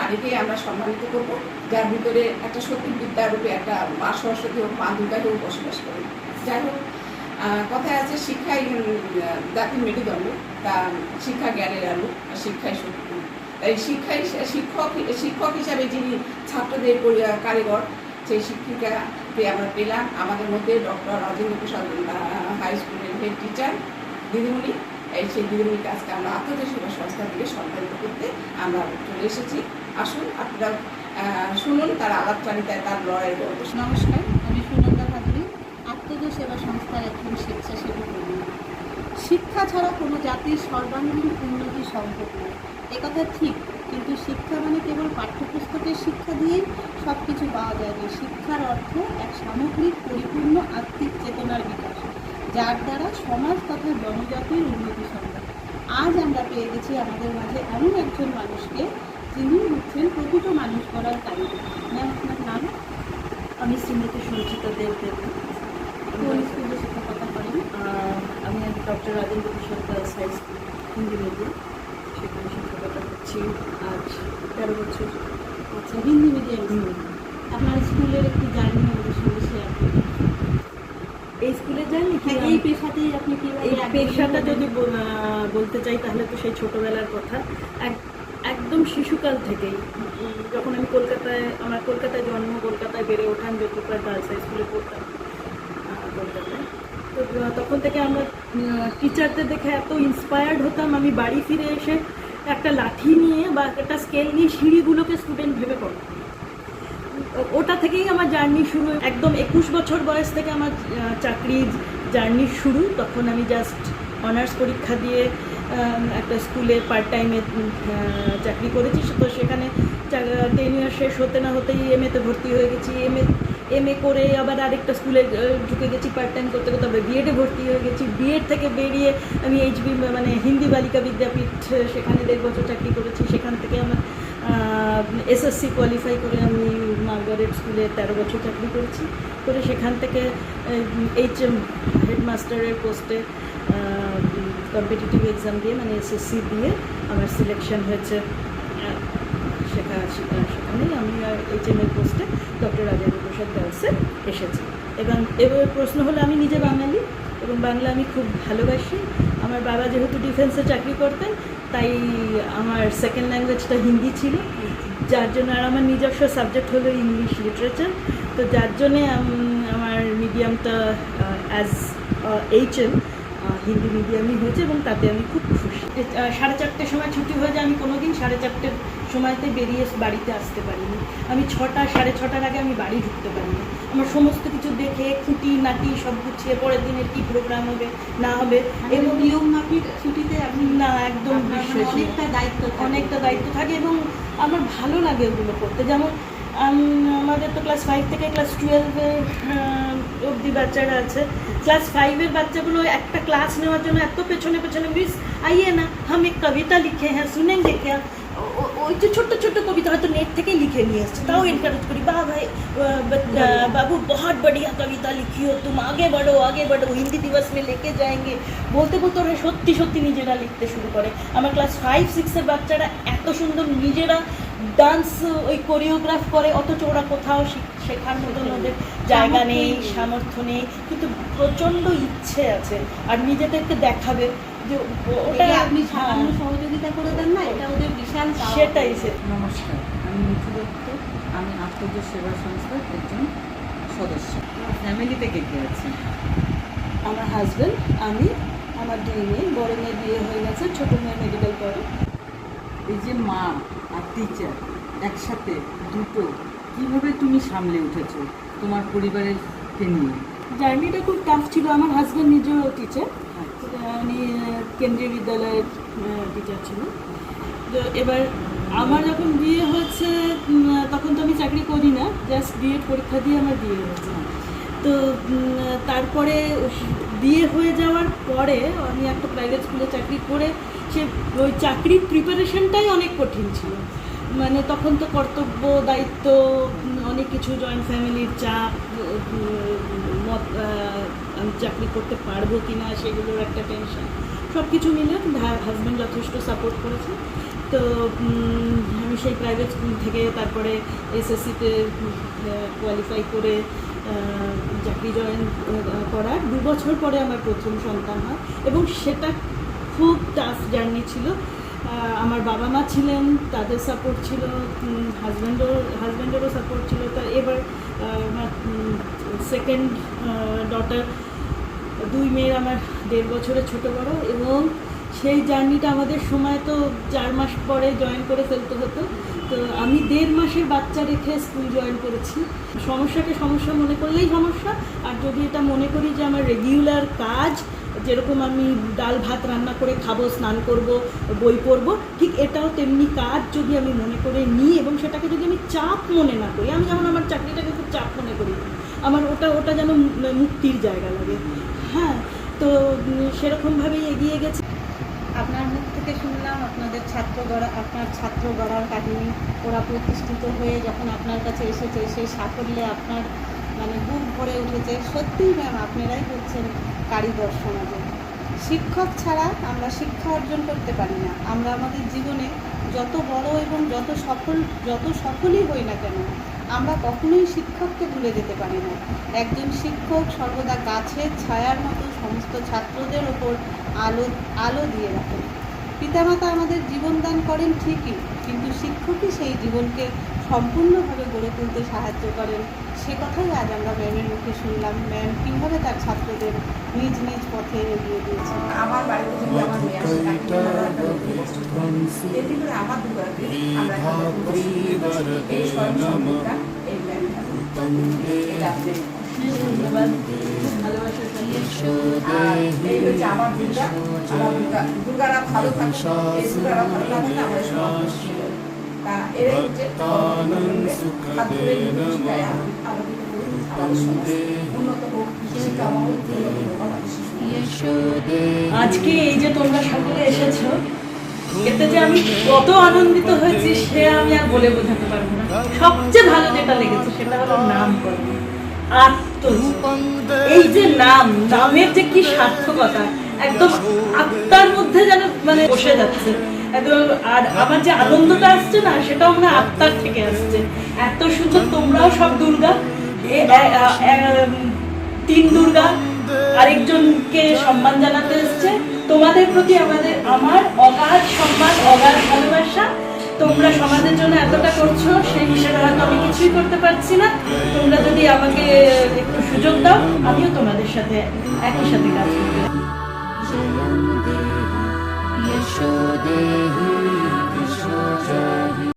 নারীকে আমরা সম্মানিত করব, যার ভিতরে একটা সত্যি বিদ্যা রূপে একটা মা সরস্বতী হোক, মা দুর্গা হোক বসবাস করে যাই হোক কথায় আছে শিক্ষাই জাতির মেরুদণ্ড, তা শিক্ষা জ্ঞানের আলো শিক্ষাই শক্তি। তাই শিক্ষাই, শিক্ষক শিক্ষক হিসাবে যিনি ছাত্রদের কারিগর, সেই শিক্ষিকাকে আমরা পেলাম। আমাদের মধ্যে ডক্টর রাজেন্দ্র প্রসাদ হাই স্কুলের হেড টিচার দিদিমণি। এই সেই দিদিমণির কাজকে আমরা আত্মীয় সেবা সংস্থা থেকে সম্পাদিত করতে আমরা চলে এসেছি। আসুন, আপনারা শুনুন তার আলাপচারিতায় তার লড়াইয়ের গল্প। নমস্কার, আমি সুনন্দা ভাদুরী আত্মজ সেবা সংস্থার একজন স্বেচ্ছাসেবী কর্মী শিক্ষা ছাড়া কোনো জাতির সর্বাঙ্গীন উন্নতি সম্ভব নয়। একথা ঠিক, কিন্তু শিক্ষা মানে কেবল পাঠ্যপুস্তকের শিক্ষা দিয়েই সব কিছু পাওয়া যায় না। শিক্ষার অর্থ এক সামগ্রিক, পরিপূর্ণ আত্মিক চেতনার বিকাশ। যার দ্বারা সমাজ তথা জনজাতির উন্নতি সম্ভব। আজ আমরা পেয়ে গেছি আমাদের মাঝে এমন একজন মানুষকে যিনি হচ্ছেন প্রকৃত মানুষ করার কারিগর ম্যাম আপনার নাম? আমি শ্রীমতী সঞ্চিতা দেব দেব কোন স্কুলে শিক্ষকতা করেন আমি doctor Rajendra Prasad girls high school Hindi medium. সেখানে শিক্ষকতা করছি। আজ তেরো বছর। আচ্ছা হিন্দি মিডিয়াম আপনার স্কুলের একটি জার্নি আমাদের সঙ্গে শেয়ার করুন। এই হ্যাঁ এই পেশাতেই আপনি কি এই পেশাটা যদি বলতে চাই তাহলে তো সেই ছোটোবেলার কথা। এক- একদম শিশুকাল থেকেই। যখন আমি কলকাতায় আমার কলকাতায় জন্ম কলকাতায় বেড়ে ওঠা আমি জ্যোতিপ্রায় গার্লস হাই স্কুলে পড়তাম কলকাতায়। তো তখন থেকে আমরা টিচারদের দেখে এত ইন্সপায়ার্ড হতাম। আমি বাড়ি ফিরে এসে একটা লাঠি নিয়ে বা একটা স্কেল নিয়ে সিঁড়িগুলোকে স্টুডেন্ট ভেবে পড়তাম। ওটা থেকেই আমার জার্নি শুরু। একদম একুশ বছর বয়স থেকে আমার চাকরি জার্নি শুরু। তখন আমি জাস্ট অনার্স পরীক্ষা দিয়ে একটা স্কুলে পার্ট টাইমে চাকরি করেছি। তো সেখানে টেন ইয়ার শেষ হতে না হতেই এম এতে ভর্তি হয়ে গেছি। এম এ এম এ করে আবার আরেকটা স্কুলে ঢুকে গেছি পার্ট টাইম করতে করতে, আবার বিএডে ভর্তি হয়ে গেছি। বিএড থেকে বেরিয়ে আমি এইচবি মানে হিন্দি বালিকা বিদ্যাপীঠ সেখানে দেড় বছর চাকরি করেছি। সেখান থেকে আমার এসএসসি কোয়ালিফাই করে আমি মার্গারেট স্কুলে তেরো বছর চাকরি করেছি। করে সেখান থেকে এইচ এম হেডমাস্টারের পোস্টে কম্পিটিটিভ এক্সাম দিয়ে মানে এসএসসি দিয়ে আমার সিলেকশন হয়েছে। সেখানে আমি এইচ এম এর পোস্টে ডক্টর রাজেন্দ্র প্রসাদ গার্লসে এসেছি। এবং এবার প্রশ্ন হলো, আমি নিজে বাঙালি এবং বাংলা আমি খুব ভালোবাসি। আমার বাবা যেহেতু ডিফেন্সে চাকরি করতেন, তাই আমার সেকেন্ড ল্যাঙ্গুয়েজটা হিন্দি ছিল। যার জন্য আর আমার নিজস্ব সাবজেক্ট হলো ইংলিশ লিটারেচার তো যার জন্যে আমার মিডিয়ামটা অ্যাজ এইচ এম হিন্দি মিডিয়ামই হয়েছে এবং তাতে আমি খুব খুশি। সাড়ে চারটের সময় ছুটি হয়ে যায় সাড়ে চারটের সময়তে বেরিয়ে বাড়িতে আসতে পারিনি। আমি ছটা সাড়ে ছটার আগে আমি বাড়ি ঢুকতে পারিনি। আমার সমস্ত কিছু দেখে খুঁটি নাটি সব গুছিয়ে পরের দিনের কী প্রোগ্রাম হবে না হবে এবং এবং নিয়ম মাফিক ছুটিতে আপনি না একদম মানে বিশ্বাস। অনেকটা দায়িত্ব অনেকটা দায়িত্ব থাকে এবং আমার ভালো লাগে ওগুলো করতে। যেমন আমাদের তো ক্লাস ফাইভ থেকে ক্লাস টুয়েলভের অবধি বাচ্চারা আছে। ক্লাস ফাইভের বাচ্চাগুলো একটা ক্লাস নেওয়ার জন্য এত পেছনে পেছনে মিস আইয়ে না হাম এক কবিতা লিখে হ্যাঁ শুনেন क्या ও- ও- ওই যে ছোট্ট ছোট্ট কবিতা হয়তো নেট থেকেই লিখে নিয়ে এসছে তাও এনকারেজ করি বাহ ভাই আহ, बत- আহ, बाबू बहुत बढ़िया कविता लिखी हो तुम आगे बढ़ो आगे बढ़ो हिंदी दिवस में लेके जाएंगे বলতে বলতে ওরা সত্যি সত্যি নিজেরা লিখতে শুরু করে আমার ক্লাস ফাইভ সিক্সের বাচ্চারা এত সুন্দর নিজেরা ডান্স ওই কোরিওগ্রাফ করে অথচ ওরা কোথাও শিখ- শেখার মতন ওদের জায়গা নেই সামর্থ্য নেই কিন্তু প্রচণ্ড ইচ্ছে আছে আর নিজেদেরকে দেখাবে যে ওটা আপনি সামান্য হ্যাঁ, সহযোগিতা করে দেন না এটা ওদের বিশাল সেটাই সে নমস্কার আমি মিঠু দত্ত আমি আত্মজ সেবা সংস্থার একজন সদস্য। আমার ফ্যামিলিতে কে কে আছে? আমার হাজব্যান্ড আমি আমার দুই মেয়ে বড় মেয়ে বিয়ে হয়ে গেছে ছোটো মেয়ে মেডিকেল করে। এই যে মা আর টিচার একসাথে দুটো কীভাবে তুমি সামলে উঠেছো তোমার পরিবারের কে নিয়ে? জার্নিটা খুব টাফ ছিল। আমার হাজব্যান্ড নিজেও টিচার আহ, কেন্দ্রীয় বিদ্যালয়ের টিচার ছিল তো এবার আমার যখন বিয়ে হয়েছে তখন তো আমি চাকরি করি না জাস্ট বিএড পরীক্ষা দিয়ে আমার বিয়ে হয়েছে। তো তারপরে বিয়ে হয়ে যাওয়ার পরে আমি একটা প্রাইভেট স্কুলে চাকরি করে সে ওই চাকরির প্রিপারেশনটাই অনেক কঠিন ছিল। মানে তখন তো কর্তব্য দায়িত্ব অনেক কিছু জয়েন্ট ফ্যামিলির চাপ আমি চাকরি করতে পারব কি না সেগুলোর একটা টেনশন সব কিছু মিলে হাজব্যান্ড যথেষ্ট সাপোর্ট করেছে। তো আমি সেই প্রাইভেট স্কুল থেকে তারপরে এসএসসিতে কোয়ালিফাই করে চাকরি জয়েন করার দু বছর পরে আমার প্রথম সন্তান হয়। এবং সেটা খুব টাফ জার্নি ছিল। আমার বাবা মা ছিলেন, তাদের সাপোর্ট ছিল হাজব্যান্ডও হাজব্যান্ডেরও সাপোর্ট ছিল। তা এবার আমার সেকেন্ড ডটার দুই মেয়ের আমার দেড় বছরের ছোট বড় এবং সেই জার্নিটা আমাদের সময় তো চার মাস পরে জয়েন করে ফেলতে হতো। তো আমি দেড় মাসের বাচ্চা রেখে স্কুল জয়েন করেছি। সমস্যাকে সমস্যা মনে করলেই সমস্যা, আর যদি এটা মনে করি যে আমার রেগুলার কাজ, যেরকম আমি ডাল ভাত রান্না করে খাব, স্নান করব, বই পড়ব, ঠিক এটাও তেমনি কাজ যদি আমি মনে করে নিই এবং সেটাকে যদি আমি চাপ মনে না করি, আমি যেমন আমার চাকরিটাকে খুব চাপ মনে করি, আমার ওটা ওটা যেন মুক্তির জায়গা লাগে। হ্যাঁ তো সেরকমভাবেই এগিয়ে গেছে। আপনার মুখ থেকে শুনলাম আপনাদের ছাত্র গড়া আপনার ছাত্র গড়ার কাহিনী। ওরা প্রতিষ্ঠিত হয়ে যখন আপনার কাছে এসেছে, সেই সাফল্যে আপনার মানে বুক ভরে উঠেছে। সত্যিই ম্যাম আপনারাই হচ্ছেন কারিগর সমাজে। শিক্ষক ছাড়া আমরা শিক্ষা অর্জন করতে পারি না। আমরা আমাদের জীবনে যত বড় এবং যত সফল, যত সফলই হই না কেন আমরা কখনোই শিক্ষককে ভুলে যেতে পারি না। একজন শিক্ষক সর্বদা গাছের ছায়ার মতো সমস্ত ছাত্রদের ওপর আলো আলো দিয়ে রাখেন পিতামাতা আমাদের জীবন দান করেন ঠিকই কিন্তু শিক্ষকই সেই জীবনকে সম্পূর্ণভাবে গড়ে তুলতে সাহায্য করেন। সে কথাই আজ আমরা ম্যামের মুখে শুনলাম। ম্যাম কীভাবে তার ছাত্রদের নিজ নিজ পথে এগিয়ে দিয়েছেন? আমার বাড়িতে যদি আমার আজকে এই যে তোমরা সকলে এসেছ এতে যে আমি কত আনন্দিত হয়েছি, সে আমি আর বলে বোঝাতে পারব না। সবচেয়ে ভালো যেটা লেগেছে, সেটা হলো আত্মজিৎ এই যে নাম, নামের যে কি সার্থকতা, একদম আত্মার মধ্যে যেন মানে বসে যাচ্ছে। একদম, আর আমার যে আনন্দটা আসছে না, সেটাও মানে আত্মার থেকে আসছে। এত সুন্দর তোমরাও সব দুর্গা তিন দুর্গা আরেকজনকে সম্মান জানাতে এসছে তোমাদের প্রতি আমাদের আমার অগাধ সম্মান অগাধ ভালোবাসা তোমরা সমাজের জন্য এতটা করছো সেই হিসেবে হয়তো আমি কিছুই করতে পারছি না তোমরা যদি আমাকে একটু সুযোগ দাও আমিও তোমাদের সাথে একই সাথে কাজ করতে यशो देहि विश्वजाहि